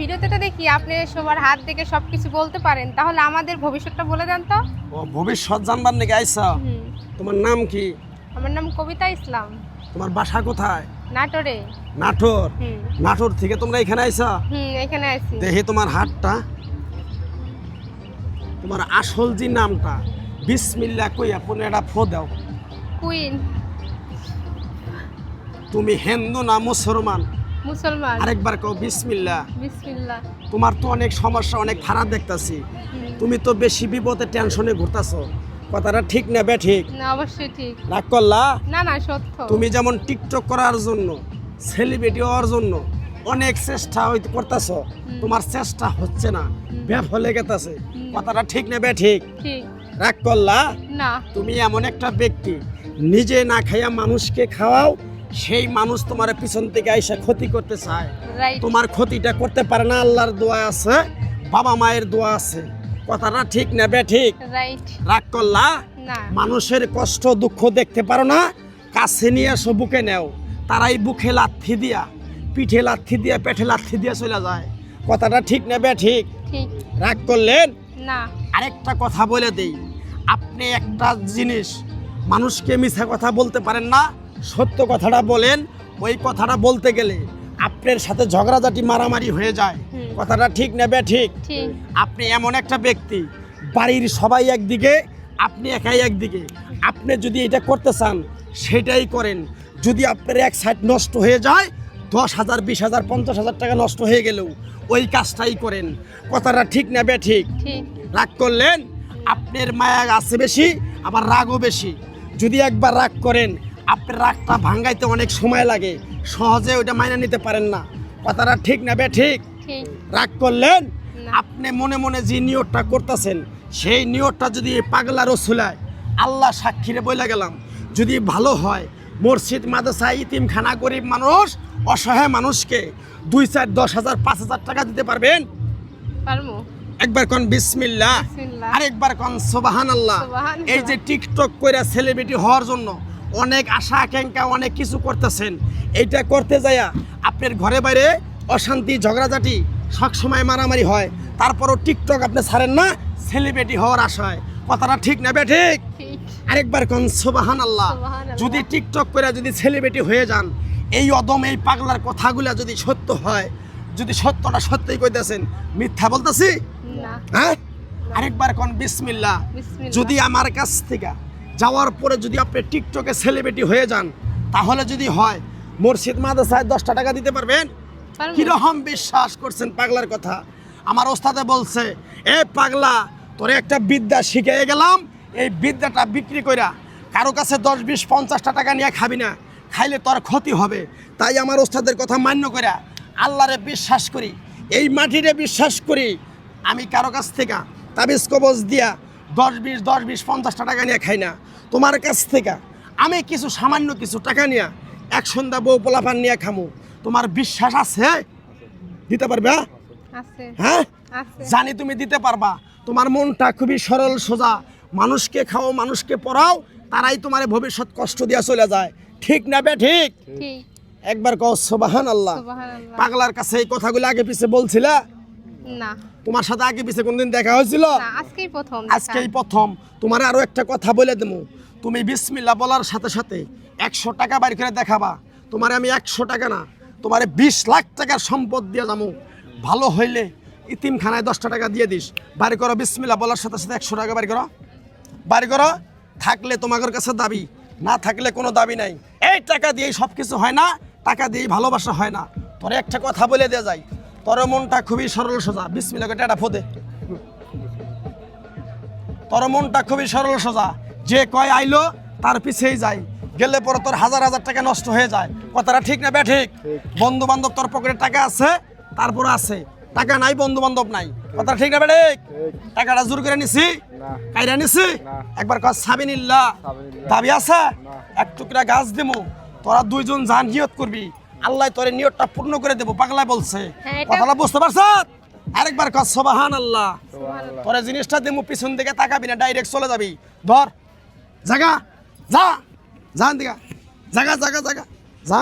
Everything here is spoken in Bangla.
ভিডিওতে দেখি আপনি সবার হাত দেখে সবকিছু বলতে পারেন তাহলে আমাদের ভবিষ্যৎটা বলে দেন তো। ও ভবিষ্যৎ জানবার নাকি আইসা তোমার নাম কি? আমার নাম কবিতা ইসলাম। তোমার বাসা কোথায়? নাটোরে। নাটোর? নাটোর থেকে তোমরা এখানে আইসা হুম এখানে আছি দেখি তোমার হাতটা। তোমার আসল যে নামটা বিসমিল্লা কইয়া কোনো একটা ফো দাও। কুইন। তুমি হিন্দু না মুসলমান? মুসলমান। আরেকবার কও বিসমিল্লা বিসমিল্লাহ। তোমার তো অনেক সমস্যা অনেক খারাপ দেখতাছি। তুমি তো বেশি বিপদে টেনশনে ঘুরতাছো। কথাটা ঠিক না বে ঠিক? না অবশ্যই ঠিক। রাগ করলা? না না সত্য। তুমি যেমন টিকটক করার জন্য সেলিব্রিটি হওয়ার জন্য অনেক চেষ্টা হইতে করতেছ তোমার চেষ্টা হচ্ছে না। ব্যাপ ব্যাফলে গেতাছে। কথাটা ঠিক না বে ঠিক? ঠিক। রাগ করলা? না। তুমি এমন একটা ব্যক্তি নিজে না খাইয়া মানুষকে খাওয়াও সেই মানুষ তোমার পিছন থেকে এসে ক্ষতি করতে চায়। তোমার ক্ষতিটা করতে পারে না আল্লাহর দোয়া আছে বাবা মায়ের দোয়া আছে। কথাটা ঠিক না বে ঠিক? রাগ করলা? মানুষের কষ্ট দুঃখ দেখতে পারো না? কাছে নিয়ে এসো বুকে নেও। তারাই বুকে লাথি দিয়া পিঠে লাথি দিয়া পেটে লাথি দিয়া চলে যায়। কথাটা ঠিক নেবে ঠিক? ঠিক। রাগ করলেন? না। আরেকটা কথা বলে দেই। আপনি একটা জিনিস মানুষকে মিথ্যা কথা বলতে পারেন না সত্য কথাটা বলেন ওই কথাটা বলতে গেলে আপনার সাথে ঝগড়াঝাটি মারামারি হয়ে যায়। কথাটা ঠিক নেবে ঠিক? ঠিক। আপনি এমন একটা ব্যক্তি বাড়ির সবাই একদিকে আপনি একাই একদিকে। আপনি যদি এটা করতে চান সেটাই করেন। যদি আপনার এক সাইড নষ্ট হয়ে যায় দশ হাজার বিশ হাজার পঞ্চাশ হাজার টাকা নষ্ট হয়ে গেলেও ওই কাজটাই করেন। কথাটা ঠিক নেবে ঠিক। রাগ করলেন? আপনার মায়া আছে বেশি আবার রাগও বেশি। যদি একবার রাগ করেন আপনার রাগটা ভাঙ্গাইতে অনেক সময় লাগে। সহজে ওইটা মাইনে নিতে পারেন না। কথাটা ঠিক নেবে ঠিক? ঠিক। রাগ করলেন? আপনি মনে মনে যে নিয়তটা করতেছেন সেই নিয়তটা যদি পাগলা রসুলায় আল্লাহ সাক্ষীরে বলে গেলাম। যদি ভালো হয় মসজিদ মাদ্রাসা ইতিমখানা গরিব মানুষ অসহায় মানুষকে দুই চার দশ হাজার পাঁচ হাজার টাকা দিতে পারবেন? একবার কন বিসমিল্লা। আরেকবার কন সোবাহান আল্লাহ এই যে টিকটক করে সেলিব্রিটি হওয়ার জন্য অনেক আশা আকাঙ্ক্ষা অনেক কিছু করতেছেন। এইটা করতে যাইয়া আপনার ঘরে বাইরে অশান্তি ঝগড়াঝাটি সবসময় মারামারি হয়। তারপরও টিকটক আপনি ছাড়েন না সেলিব্রিটি হওয়ার আশায়। কথাটা ঠিক নেবে ঠিক? ঠিক। আরেকবার কন সোবাহান আল্লাহ যদি টিকটক করে যদি সেলিব্রিটি হয়ে যান এই অদম এই পাগলার কথাগুলা যদি সত্য হয় যদি সত্যটা সত্যই কইতেছেন মিথ্যা বলতেছি? হ্যাঁ? আরেকবার কন বিসমিল্লাহ। যদি আমার কাছ থেকে যাওয়ার পরে যদি আপনি টিকটকে সেলিব্রিটি হয়ে যান তাহলে যদি হয় মুর্শিদ মাদ্রাসায় দশটা টাকা দিতে পারবেন। কীরকম বিশ্বাস করছেন পাগলার কথা? আমার ওস্তাদে বলছে এ পাগলা তোরে একটা বিদ্যা শিখে গেলাম এই বিদ্যাটা বিক্রি কইরা কারও কাছে দশ বিশ পঞ্চাশটা টাকা নিয়ে খাবি না খাইলে তোর ক্ষতি হবে। তাই আমার ওস্তাদের কথা মান্য করা আল্লাহরে বিশ্বাস করি এই মাটিরে বিশ্বাস করি আমি কারও কাছ থেকে তাবিজ কবজ দিয়া দশ বিশ দশ বিশ পঞ্চাশটা টাকা নিয়ে খাই না। তোমার কাছ থেকে আমি কিছু সামান্য কিছু টাকা নিয়ে এক সন্ধ্যা বউ পোলাপান নিয়ে খামু। তোমার বিশ্বাস আছে? দিতে পারবে? হ্যাঁ? জানি তুমি দিতে পারবা। তোমার মনটা খুবই সরল সোজা। মানুষকে খাও মানুষকে পড়াও তারাই তোমার ভবিষ্যৎ কষ্ট দিয়া চলে যায়। ঠিক না বে ঠিক? একবার কও সোবাহান আল্লাহ পাগলার কাছে এই কথাগুলো আগে পিছে বলছিলা? না। তোমার সাথে আগে পিছে কোনদিন দেখা হয়েছিল? না আজকেই প্রথম। আজকেই প্রথম। তোমার আরও একটা কথা বলে দেবো। তুমি বিসমিল্লা বলার সাথে সাথে একশো টাকা বাড়ি করে দেখাবা। তোমার আমি একশো টাকা না, তোমার বিশ লাখ টাকার সম্পদ দিয়ে যাব। ভালো হইলে ইতিমখানায় দশটা টাকা দিয়ে দিস। বাড়ি করো বিসমিল্লা বলার সাথে সাথে একশো টাকা বাড়ি করো। বাড়ি করো, থাকলে তোমাদের কাছে দাবি, না থাকলে কোনো দাবি নাই। এই টাকা দিয়েই সব কিছু হয় না, টাকা দিয়েই ভালোবাসা হয় না। তোর একটা কথা বলে দেওয়া যায় তোর মনটা খুবই সরল সোজা। বিসমিল্লা করে টাটা ফোদে। তোর মনটা খুবই সরল সোজা। যে কয় আইলো তার পিছেই যায়। গেলে পরে তোর হাজার হাজার টাকা নষ্ট হয়ে যায়। কথাটা ঠিক না বে ঠিক? বন্ধু বান্ধব তোর পকেটে টাকা আছে তারপরে আছে। টাকা নাই বন্ধু বান্ধব নাই। কথা ঠিক না বে ঠিক? টাকাটা জোর করে নিছি? কাইরা নিছি? একবার কর সাবিনিল্লাহ দাবি আছে? এক টুকরা গাছ দিমু তোরা দুইজন জান নিয়ত করবি। আল্লাহ তোরে নিয়তটা পূর্ণ করে দেবো পাগলা বলছে। হ্যাঁ, কথাটা বুঝতে পারছ আরেকবার কর সবাহান আল্লাহ তোরা জিনিসটা দেবো পিছন দিকে তাকাবি না ডাইরেক্ট চলে যাবি। ধর জাগা যা যান দিকা জাগা জাগা জাগা যা